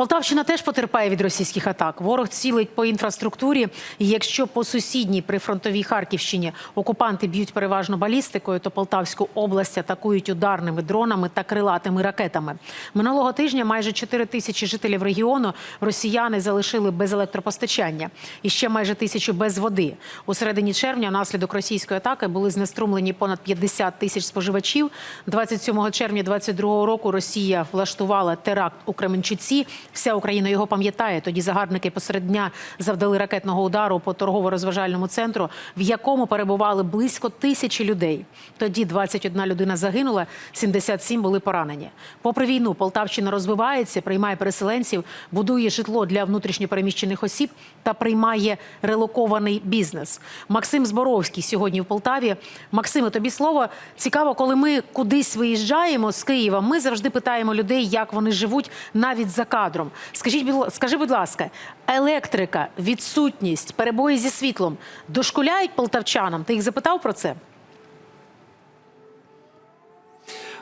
Полтавщина теж потерпає від російських атак. Ворог цілить по інфраструктурі. І якщо по сусідній прифронтовій Харківщині окупанти б'ють переважно балістикою, то Полтавську область атакують ударними дронами та крилатими ракетами. Минулого тижня майже 4 тисячі жителів регіону росіяни залишили без електропостачання і ще майже тисячу без води. У середині червня внаслідок російської атаки були знеструмлені понад 50 тисяч споживачів. 27 червня 22 року Росія влаштувала теракт у Кременчуці. Вся Україна його пам'ятає. Тоді загарбники посеред дня завдали ракетного удару по торгово-розважальному центру, в якому перебували близько тисячі людей. Тоді 21 людина загинула, 77 були поранені. Попри війну, Полтавщина розвивається, приймає переселенців, будує житло для внутрішньопереміщених осіб та приймає релокований бізнес. Максим Зборовський сьогодні в Полтаві. Максиме, тобі слово цікаво, коли ми кудись виїжджаємо з Києва. Ми завжди питаємо людей, як вони живуть навіть за кадром. Скажіть, будь скажи, будь ласка, електрика, відсутність, перебої зі світлом дошкуляють полтавчанам? Ти їх запитав про це?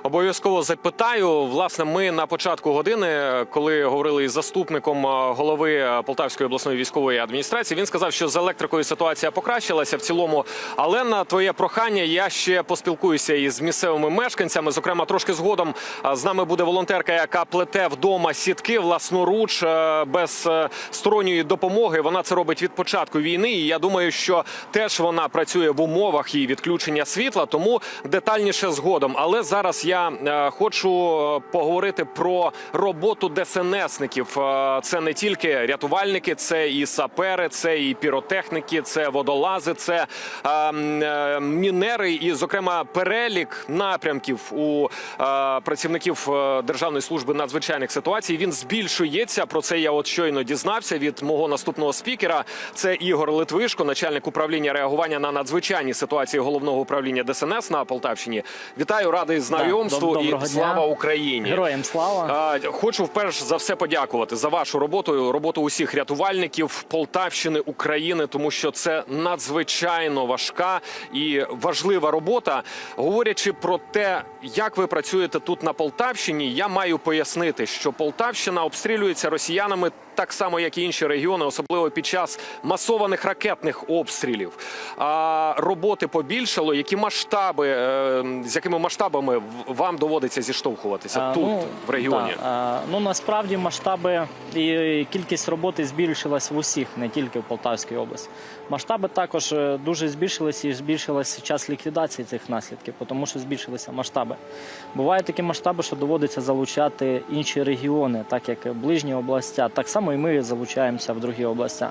Обов'язково запитаю. Власне, ми на початку години, коли говорили із заступником е, голови Полтавської обласної військової адміністрації, він сказав, що з електрикою ситуація покращилася в цілому. Але на твоє прохання я ще поспілкуюся із місцевими мешканцями. Зокрема, трошки згодом е, з нами буде волонтерка, яка плете вдома сітки власноруч е, без е, сторонньої допомоги. Вона це робить від початку війни. І я думаю, що теж вона працює в умовах і відключення світла, тому детальніше згодом. Але зараз я е, хочу е, поговорити про роботу ДСНСників. Е, Це не тільки рятувальники, це і сапери, це і піротехніки, це водолази, це мінери, і, зокрема, перелік напрямків у працівників Державної служби надзвичайних ситуацій. Він збільшується. Про це я от щойно дізнався від мого наступного спікера. Це Ігор Литвишко, начальник управління реагування на надзвичайні ситуації головного управління ДСНС на Полтавщині. Вітаю, радий знайомству доб- і слава Україні. Героям слава. Хочу вперше за все подякувати за вашу роботу, роботу усіх рятувальників Полтавщини, України, тому що це надзвичайно важка і важлива робота. Говорячи про те, як ви працюєте тут на Полтавщині, я маю пояснити, що Полтавщина обстрілюється росіянами. Так само, як і інші регіони, особливо під час масованих ракетних обстрілів. А роботи побільшало. Які масштаби, е, з якими масштабами вам доводиться зіштовхуватися А, тут, ну, в регіоні? да, а, ну насправді масштаби і кількість роботи збільшилась в усіх, не тільки в Полтавській області. Масштаби також е, дуже збільшилися і збільшилася час ліквідації цих наслідків, тому що збільшилися масштаби. Бувають такі масштаби, що доводиться залучати інші регіони, так як ближні областя. Так само і ми залучаємося в другі областя.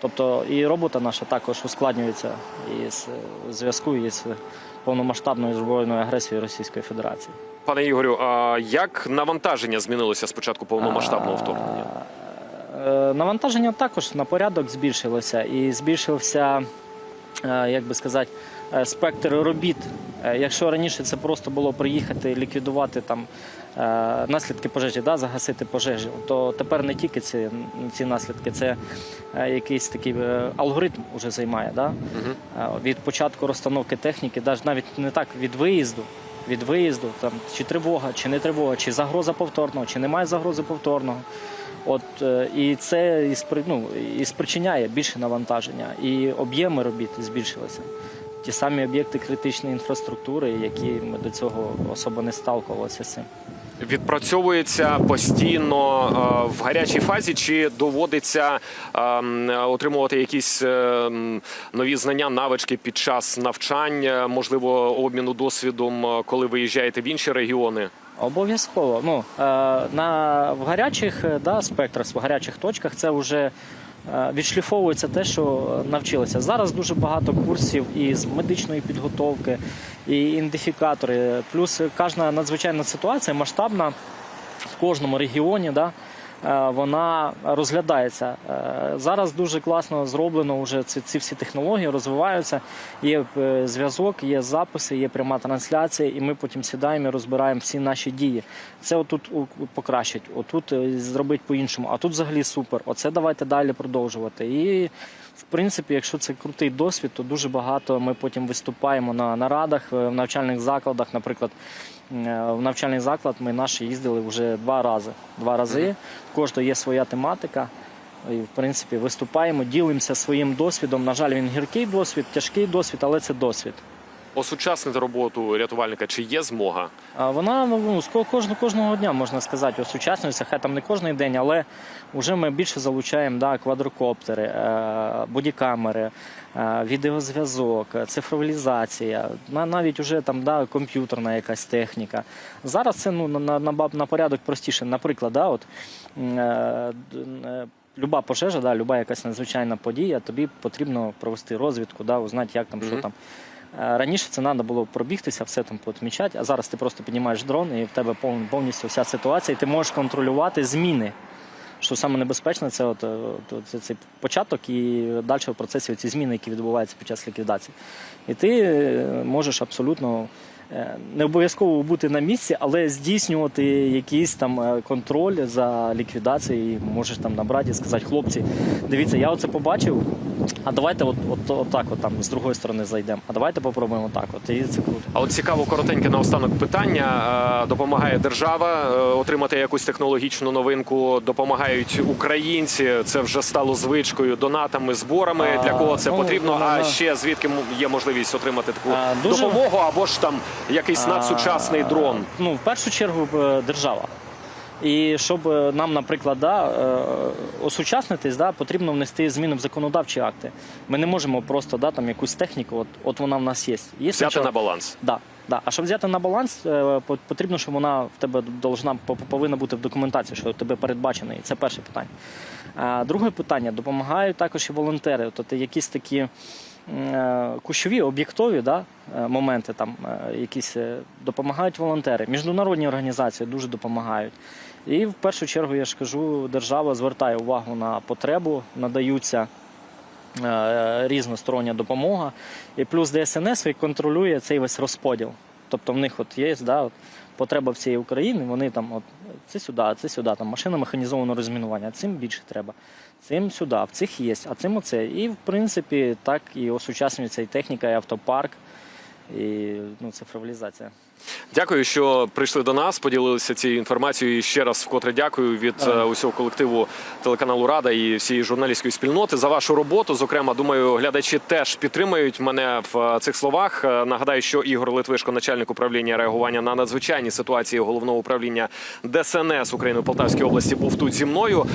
Тобто і робота наша також ускладнюється із е, зв'язку із повномасштабною збройною агресією Російської Федерації. Пане Ігорю, а як навантаження змінилося з початку повномасштабного вторгнення? Е, Навантаження також на порядок збільшилося і збільшився, е, як би сказати, спектр робіт. Е, Якщо раніше це просто було приїхати, ліквідувати там е, наслідки пожежі, да, загасити пожежі, то тепер не тільки ці, ці наслідки, це е, якийсь такий е, алгоритм вже займає. Да? Е, Від початку розстановки техніки, навіть не так від виїзду. Від виїзду, там чи тривога, чи не тривога, чи загроза повторного, чи немає загрози повторного. От е, і це і спри- ну, і спричиняє більше навантаження, і об'єми робіт збільшилися. Ті самі об'єкти критичної інфраструктури, які ми до цього особо не сталкувалися з цим. Відпрацьовується постійно е, в гарячій фазі, чи доводиться е, отримувати якісь е, нові знання, навички під час навчання, можливо, обміну досвідом, е, коли виїжджаєте в інші регіони? Обов'язково. Ну, е, на, в гарячих да, спектрах, в гарячих точках це вже відшліфовується те, що навчилися. Зараз дуже багато курсів із медичної підготовки, і ідентифікатори. Плюс кожна надзвичайна ситуація масштабна в кожному регіоні. Да, е, вона розглядається. Е, Зараз дуже класно зроблено вже ці, ці всі технології розвиваються. Є е, зв'язок, є записи, є пряма трансляція, і ми потім сідаємо і розбираємо всі наші дії. Це отут покращить, отут е, зробить по-іншому, а тут взагалі супер. Оце давайте далі продовжувати. І В принципі, якщо це крутий досвід, то дуже багато ми потім виступаємо на нарадах е, в навчальних закладах. Наприклад, е, в навчальний заклад ми наші їздили вже два рази. Два рази. В кожного є своя тематика. І, в принципі, виступаємо, ділимося своїм досвідом. На жаль, він гіркий досвід, тяжкий досвід, але це досвід. Осучаснити роботу рятувальника чи є змога? Вона ну, кожного, кожного дня можна сказати, осучаснюється, хай там не кожен день, але вже ми більше залучаємо да, квадрокоптери, е, бодікамери, е, відеозв'язок, цифровізація, навіть уже там да, комп'ютерна якась техніка. Зараз це ну, на, на, на, порядок простіше. Наприклад, да, от, е, люба пожежа, да, люба якась надзвичайна подія, тобі потрібно провести розвідку, да, узнати, як там, що там. Е, Раніше це треба було пробігтися, все там помічати, а зараз ти просто піднімаєш дрон і в тебе пов- повністю вся ситуація, і ти можеш контролювати зміни. Що саме небезпечне, це е, от, це, цей початок і далі в процесі ці зміни, які відбуваються під час ліквідації. І ти е, можеш абсолютно не обов'язково бути на місці, але здійснювати якийсь там контроль за ліквідацією. І можеш там набрати і сказати, хлопці, дивіться, я оце побачив. А давайте от, от, от так от там з другої сторони зайдемо. А давайте попробуємо так. От і це круто. А от цікаво коротеньке наостанок питання. Е, Допомагає держава е, отримати якусь технологічну новинку. Допомагають українці. Це вже стало звичкою, донатами, зборами. А, Для кого це ну, потрібно? ну, А ну. ще звідки є можливість отримати таку А, дуже- допомогу, або ж там якийсь надсучасний дрон. Ну, в першу чергу е, держава. І щоб е, нам, наприклад, да, е, осучаснитись, да, потрібно внести зміни в законодавчі акти. Ми не можемо просто да, там, якусь техніку, от, от вона в нас є. є Взяти спочатку- на баланс. Да, да. А щоб взяти на баланс, е, потрібно, щоб вона в тебе должна, повинна бути в документації, що у тебе передбачено. І це перше питання. Друге питання допомагають також і волонтери. Тобто якісь такі кущові, об'єктові да, е, моменти там е, якісь е, допомагають волонтери. Міжнародні організації дуже допомагають. І в першу чергу, я ж кажу, держава звертає увагу на потребу, надаються е, різностороння допомога. І плюс ДСНС контролює цей весь розподіл. Тобто в них от є да, от, потреба всієї України, вони там от, це сюди, це сюди, там машина механізованого розмінування, цим більше треба. Цим сюди, в цих є, а цим оце. І в принципі так і осучаснюється і техніка, і автопарк, і ну, цифровізація. Дякую, що прийшли до нас, поділилися цією інформацією. І ще раз вкотре дякую від е, усього колективу телеканалу Рада і всієї журналістської спільноти за вашу роботу. Зокрема, думаю, глядачі теж підтримають мене в е, цих словах. Е, Нагадаю, що Ігор Литвишко, начальник управління реагування на надзвичайні ситуації головного управління ДСНС України в Полтавській області, був тут зі мною.